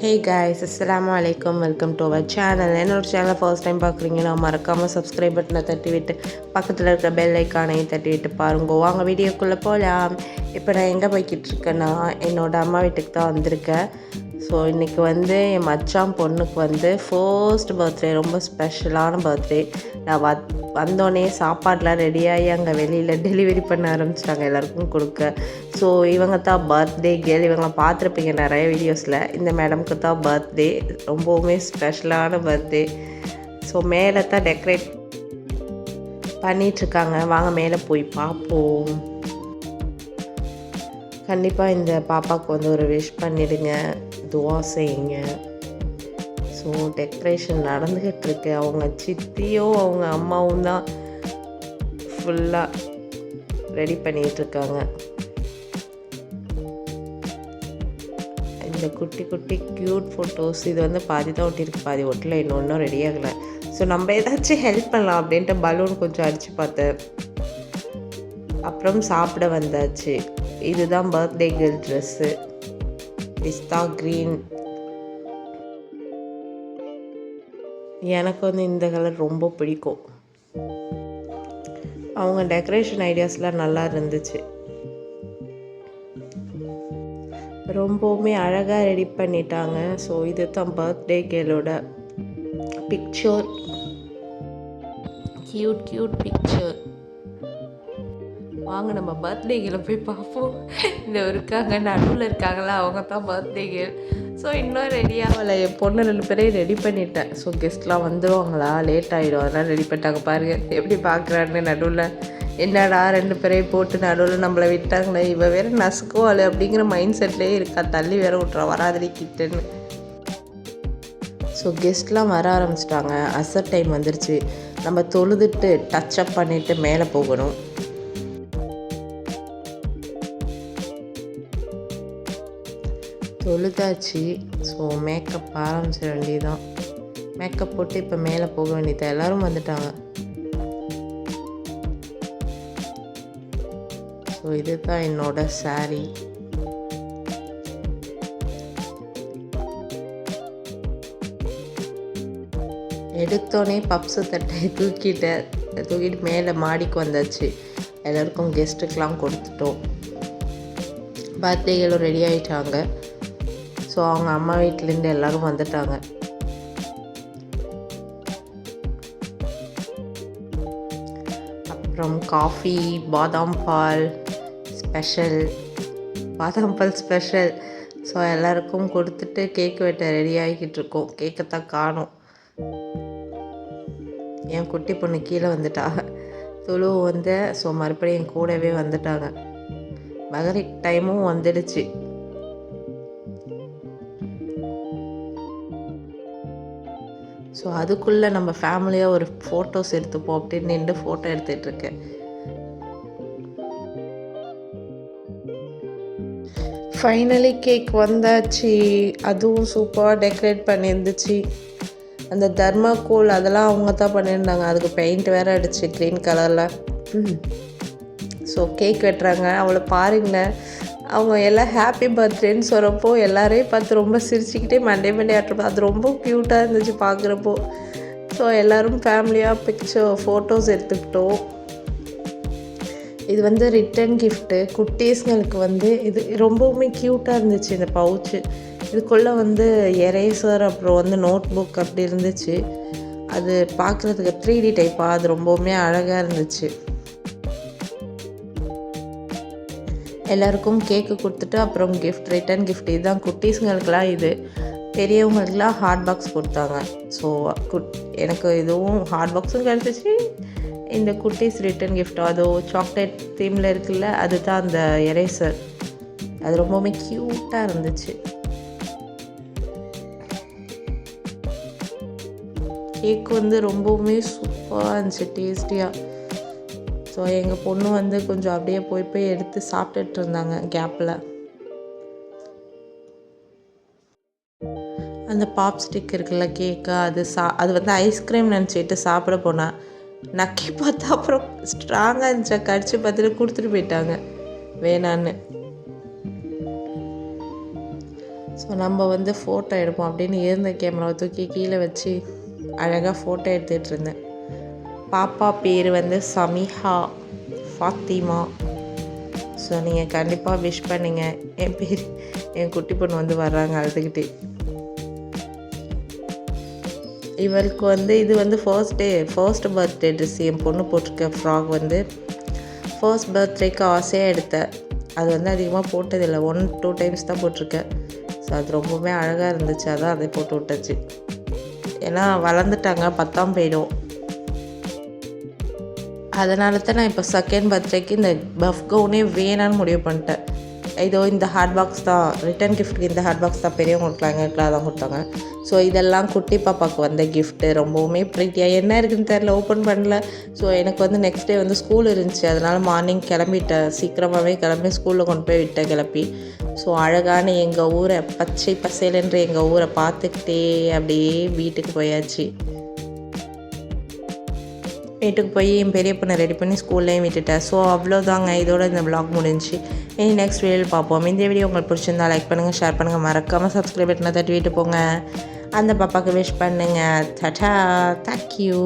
ஹே guys அஸ்ஸலாமு வலைக்கம் welcome to our channel என்னோட சேனல் ஃபர்ஸ்ட் டைம் பார்க்குறீங்கன்னா மறக்காமல் சப்ஸ்கிரைப் பட்டனை தட்டி விட்டு பக்கத்தில் இருக்கிற பெல் ஐக்கானையும் தட்டி விட்டு பாருங்க. வாங்க வீடியோக்குள்ளே போகலாம் இப்போ நான் எங்கே போய்கிட்டு இருக்கேன்னா என்னோடய அம்மா வீட்டுக்கு தான் வந்திருக்கேன். ஸோ இன்றைக்கி வந்து என் மச்சான் பொண்ணுக்கு வந்து ஃபர்ஸ்ட் பர்த்டே ரொம்ப ஸ்பெஷலான பர்த்டே நான் வ வந்தோடனே சாப்பாடெலாம் ரெடியாகி அங்கே வெளியில் டெலிவரி பண்ண ஆரம்பிச்சிட்டாங்க எல்லாருக்கும் கொடுக்க. ஸோ இவங்க தான் பர்த்டே கேர்ள் இவங்க பார்த்துருப்பீங்க நிறைய வீடியோஸில் இந்த மேடம்க்கு தான் பர்த்டே ரொம்பவுமே ஸ்பெஷலான பர்த்டே ஸோ மேலே தான் டெக்கரேட் பண்ணிகிட்ருக்காங்க வாங்க மேலே போய் பார்ப்போம். கண்டிப்பாக இந்த பாப்பாவுக்கு வந்து ஒரு விஷ் பண்ணிடுங்க. துவா செய்யுங்க. ஸோ டெக்ரேஷன் நடந்துக்கிட்டு இருக்கு அவங்க சித்தியும் அவங்க அம்மாவும் தான் ஃபுல்லாக ரெடி பண்ணிகிட்டு இருக்காங்க இந்த குட்டி குட்டி க்யூட் ஃபோட்டோஸ் இது வந்து பாதி தான் ஒட்டியிருக்கு. பாதி ஒட்டில் இன்னொன்றும் ரெடி ஆகலை. ஸோ நம்ம ஏதாச்சும் ஹெல்ப் பண்ணலாம் அப்படின்ட்டு பலூன் கொஞ்சம் அடித்து பார்த்தேன். அப்புறம் சாப்பிட வந்தாச்சு. இதுதான் பர்த்டே கேர்ள் ட்ரெஸ்ஸு பிஸ்தா க்ரீன். எனக்கு வந்து இந்த கலர் ரொம்ப பிடிக்கும். அவங்க டெக்கரேஷன் ஐடியாஸ்லாம் நல்லா இருந்துச்சு. ரொம்பவுமே அழகாக ரெடி பண்ணிட்டாங்க. ஸோ இது தான் பர்த்டே கேலோட பிக்சர் க்யூட் க்யூட் பிக்சர் வாங்க நம்ம பர்த்டே கேர்ளை போய் பார்ப்போம். இந்த இருக்காங்க நடுவில் இருக்காங்களா அவங்க தான் பர்த்டே கேர்ள் ஸோ இன்னும் ரெடி ஆகலை. என் பொண்ணு ரெண்டு பேரையும் ரெடி பண்ணிட்டேன். ஸோ கெஸ்ட்லாம் வந்துடுவாங்களா லேட் ஆகிடும் அதெல்லாம் ரெடி பண்ணிட்டாங்க பாருங்கள் எப்படி பார்க்குறான்னு நடுவில். என்னடா ரெண்டு பேரையும் போட்டு நடுவில் நம்மளை விட்டாங்களே? இவ வேற நசுக்குவாள் அப்படிங்கிற மைண்ட் செட்லேயே இருக்கா. தள்ளி வேற விட்றா வராதடி கிட்டன்னு. ஸோ கெஸ்ட்லாம் வர ஆரம்பிச்சிட்டாங்க. அசர் டைம் வந்துருச்சு. நம்ம தொழுதுட்டு டச்சப் பண்ணிவிட்டு மேலே போகணும். தொழுதாச்சு. ஸோ மேக்கப் ஆரம்பிச்சிட வேண்டியதுதான். மேக்கப் போட்டு இப்போ மேலே போக வேண்டியது எல்லோரும் வந்துட்டாங்க. ஸோ இதுதான் என்னோட சாரீ எடுத்தோடனே பப்ஸு தட்டை தூக்கிட்டேன் தூக்கிட்டு மேலே மாடிக்கு வந்தாச்சு. எல்லோருக்கும் கெஸ்ட்டுக்கெலாம் கொடுத்துட்டோம். பர்த்டேகளும் ரெடி ஆகிட்டாங்க ஸோ அவங்க அம்மா வீட்டிலேருந்து எல்லோரும் வந்துட்டாங்க. அப்புறம் காஃபி பாதாம் பால் ஸ்பெஷல் பாதாம் பால் ஸ்பெஷல் ஸோ எல்லாருக்கும் கொடுத்துட்டு கேக் வெட்ட ரெடி ஆகிக்கிட்டு இருக்கோம். கேக்கை தான் காணும். என் குட்டி பொண்ணு கீழே வந்துட்டா. துளு வந்து ஸோ மறுபடியும் என் கூடவே வந்துட்டாங்க. மகரிக் டைமும் வந்துடுச்சு. ஸோ அதுக்குள்ளே நம்ம ஃபேமிலியாக ஒரு ஃபோட்டோஸ் எடுத்துப்போம் அப்படின்னு நின்று ஃபோட்டோ எடுத்துகிட்டு இருக்கேன். ஃபைனலி கேக் வந்தாச்சு. அதுவும் சூப்பராக டெக்கரேட் பண்ணியிருந்துச்சு. அந்த தர்மாக்கோல் அதெல்லாம் அவங்க தான் பண்ணியிருந்தாங்க. அதுக்கு பெயிண்ட் வேறு அடிச்சு க்ரீன் கலரில் ஸோ கேக் வெட்டுறாங்க. அவளை பாருங்களேன். அவங்க எல்லாம் ஹாப்பி பர்த்டேன்னு சொல்கிறப்போ எல்லாரையும் பார்த்து ரொம்ப சிரிச்சுக்கிட்டே மண்டே மண்டே ஆட்டுறப்போ. அது ரொம்ப க்யூட்டாக இருந்துச்சு பார்க்குறப்போ. ஸோ எல்லோரும் ஃபேமிலியாக பிக்சர் ஃபோட்டோஸ் எடுத்துக்கிட்டோம். இது வந்து ரிட்டன் கிஃப்ட்டு குட்டீஸ்களுக்கு வந்து இது ரொம்பவுமே க்யூட்டாக இருந்துச்சு இந்த பவுச்சு இதுக்குள்ளே வந்து எரேசர் அப்புறம் வந்து நோட் புக் அப்படி இருந்துச்சு. அது பார்க்குறதுக்கு த்ரீ டி டைப்பாக அது ரொம்பவுமே அழகாக இருந்துச்சு. எல்லாருக்கும் கேக்கு கொடுத்துட்டு அப்புறம் கிஃப்ட் ரிட்டன் கிஃப்ட் இதுதான் குட்டீஸுங்களுக்கெலாம் இது. பெரியவங்களுக்குலாம் ஹாட் பாக்ஸ் கொடுத்தாங்க. ஸோ குட் எனக்கு இதுவும் ஹாட் பாக்ஸும் கிடச்சிச்சு. இந்த குட்டீஸ் ரிட்டன் கிஃப்ட் அதோ சாக்லேட் தீமில் இருக்குல்ல அதுதான் அந்த எரேசர் அது ரொம்பவுமே க்யூட்டாக இருந்துச்சு. கேக் வந்து ரொம்பவுமே சூப்பராக இருந்துச்சு டேஸ்டியாக ஸோ எங்கள் பொண்ணு வந்து கொஞ்சம் அப்படியே போய் போய் எடுத்து சாப்பிட்டுட்டு இருந்தாங்க கேப்பில் அந்த பாப் ஸ்டிக் இருக்குல்ல கேக்கு அது சா அது வந்து ஐஸ்கிரீம் நினச்சிட்டு சாப்பிட போனேன் நக்கி பார்த்தா அப்புறம் ஸ்ட்ராங்காக இருந்துச்சா. கடிச்சு பார்த்துட்டு கொடுத்துட்டு போயிட்டாங்க. வேணான்னு. ஸோ நம்ம வந்து ஃபோட்டோ எடுப்போம் அப்படின்னு இருந்த கேமராவை தூக்கி கீழே வச்சு அழகாக ஃபோட்டோ எடுத்துகிட்டு இருந்தேன். பாப்பா பேர் வந்து சமிஹா ஃபாத்திமா. ஸோ நீங்கள் கண்டிப்பாக விஷ் பண்ணுங்க. என் பேர் என் குட்டி பொண்ணு வந்து வர்றாங்க அழுதுகிட்டே இவளுக்கு வந்து இது வந்து first day first birthday dress என் பொண்ணு போட்டிருக்க ஃப்ராக் வந்து ஃபர்ஸ்ட் பர்த்டேக்கு ஆசையாக எடுத்தேன் அது வந்து அதிகமாக போட்டதில்லை ஒன் டூ டைம்ஸ் தான் போட்டிருக்கேன் ஸோ அது ரொம்பவுமே அழகாக இருந்துச்சு. அதான் அதை போட்டு விட்டாச்சு. ஏன்னா வளர்ந்துட்டாங்க பத்தாம் போயிடும். அதனால தான் நான் இப்போ செகண்ட் பர்த்டேக்கு இந்த பஃப் கவுனே வேணான்னு முடிவு பண்ணிட்டேன். இதோ இந்த ஹார்ட் பாக்ஸ் தான் ரிட்டன் கிஃப்ட்டுக்கு இந்த ஹார்ட் பாக்ஸ் தான் பெரியவங்களுக்குலாம் எங்களுக்குலாம் தான் கொடுத்தாங்க. ஸோ இதெல்லாம் குட்டி பாப்பாவுக்கு வந்த கிஃப்ட்டு ரொம்பவுமே ப்ரீட்டியாக என்ன இருக்குதுன்னு தெரில ஓப்பன் பண்ணல. ஸோ எனக்கு வந்து நெக்ஸ்ட் டே வந்து ஸ்கூல் இருந்துச்சு. அதனால் மார்னிங் கிளம்பிட்டேன். சீக்கிரமாகவே கிளம்பி ஸ்கூலில் கொண்டு போய் விட்டேன் கிளப்பி. ஸோ அழகான எங்கள் ஊரை பச்சை பசேலன்ற எங்கள் ஊரை பார்த்துக்கிட்டே அப்படியே வீட்டுக்கு போயாச்சு. வீட்டுக்கு போய் என் பெரிய பொண்ணை ரெடி பண்ணி ஸ்கூல்லையும் விட்டுட்டேன். ஸோ அவ்வளோதாங்க இதோட இந்த ப்ளாக் முடிஞ்சுச்சு இனி நெக்ஸ்ட் வீடியோவில் பார்ப்போம். இந்த வீடியோ உங்களுக்கு பிடிச்சிருந்தா லைக் பண்ணுங்கள் ஷேர் பண்ணுங்கள் மறக்காமல் சப்ஸ்கிரைப் பட்டனை தட்டி விட்டு போங்க. அந்த பாப்பாவுக்கு விஷ் பண்ணுங்கள் டட்டா தேங்க்யூ